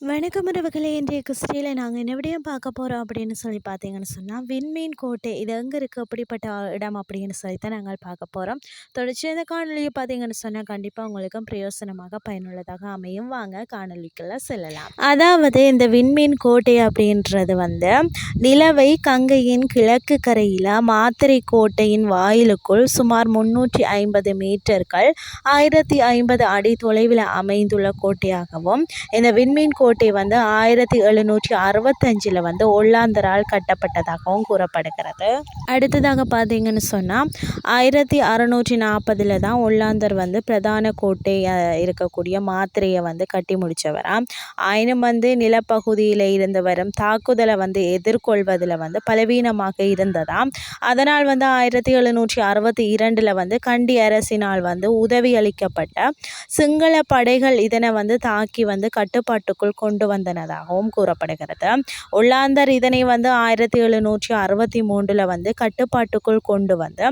வணக்கம் உறவுகளே இன்றைய கிறிஸ்டியில் நாங்கள் என்ன விடயம் பார்க்க போகிறோம் அப்படின்னு சொல்லி பார்த்தீங்கன்னு சொன்னால் விண்மீன் கோட்டை இது எங்கே இருக்குது அப்படிப்பட்ட இடம் அப்படின்னு சொல்லி தான் நாங்கள் பார்க்க போகிறோம் தொடர்ச்சி இந்த காணொலியை பார்த்தீங்கன்னு சொன்னால் கண்டிப்பாக உங்களுக்கும் பிரயோசனமாக பயனுள்ளதாக அமையும். வாங்க காணொலிக்குள்ள செல்லலாம். அதாவது இந்த விண்மீன் கோட்டை அப்படின்றது வந்து நிலவை கங்கையின் கிழக்கு கரையில் மாத்திரை கோட்டையின் வாயிலுக்குள் சுமார் முன்னூற்றி ஐம்பது மீட்டர்கள் ஆயிரத்தி ஐம்பது அடி தொலைவில் அமைந்துள்ள கோட்டையாகவும் இந்த விண்மீன் கோட்டை வந்து ஆயிரத்தி எழுநூற்றி அறுபத்தஞ்சில் வந்து ஒல்லாந்தரால் கட்டப்பட்டதாகவும் கூறப்படுகிறது. அடுத்ததாக பார்த்தீங்கன்னு சொன்னால் ஆயிரத்தி அறநூற்றி நாற்பதில் தான் ஒல்லாந்தர் வந்து பிரதான கோட்டை இருக்கக்கூடிய மாத்திரையை வந்து கட்டி முடித்தவராக ஆயினும் வந்து நிலப்பகுதியில் இருந்து வரும் தாக்குதலை வந்து எதிர்கொள்வதில் வந்து பலவீனமாக இருந்ததாம் அதனால் வந்து ஆயிரத்தி எழுநூற்றி அறுபத்தி இரண்டில் வந்து கண்டி அரசினால் வந்து உதவி அளிக்கப்பட்ட சிங்கள படைகள் இதனை வந்து தாக்கி வந்து கட்டுப்பாட்டுக்குள் கொண்டு வந்தனதாகவும் கூறப்படுகிறது. ஒல்லாந்தர் இதனை வந்து ஆயிரத்தி எழுநூற்றி அறுபத்தி மூன்றில் வந்து கட்டுப்பாட்டுக்குள் கொண்டு வந்து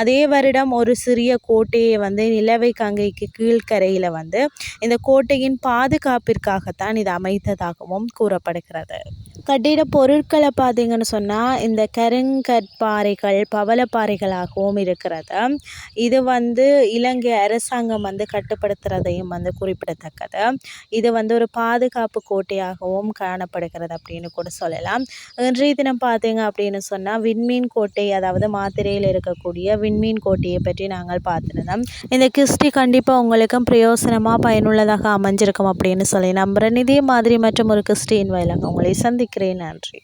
அதே வருடம் ஒரு சிறிய கோட்டையை வந்து நிலவை கங்கைக்கு கீழ்கரையில் வந்து இந்த கோட்டையின் பாதுகாப்பிற்காகத்தான் இது அமைத்ததாகவும் கூறப்படுகிறது. கட்டிட பொருட்களை பார்த்தீங்கன்னு சொன்னால் இந்த கருங்கற்பாறைகள் பவளப்பாறைகளாகவும் இருக்கிறது. இது வந்து இலங்கை அரசாங்கம் வந்து கட்டுப்படுத்துறதையும் வந்து குறிப்பிடத்தக்கது. இது வந்து ஒரு பாதுகாப்பு கோட்டையாகவும் காணப்படுகிறது அப்படின்னு கூட சொல்லலாம். இன்றைய தினம் பார்த்தீங்க அப்படின்னு சொன்னால் விண்மீன் கோட்டை அதாவது மாத்திரையில் இருக்கக்கூடிய விண்மீன் கோட்டையை பற்றி நாங்கள் பார்த்துருந்தோம். இந்த கிறிஸ்டி கண்டிப்பாக உங்களுக்கும் பிரயோசனமாக பயனுள்ளதாக அமைஞ்சிருக்கும் அப்படின்னு சொல்லி நம்புகிறேன் இதே மாதிரி மற்றும் ஒரு கிறிஸ்டின் வாயிலாக உங்களை சந்திக்கிறேன் நன்றி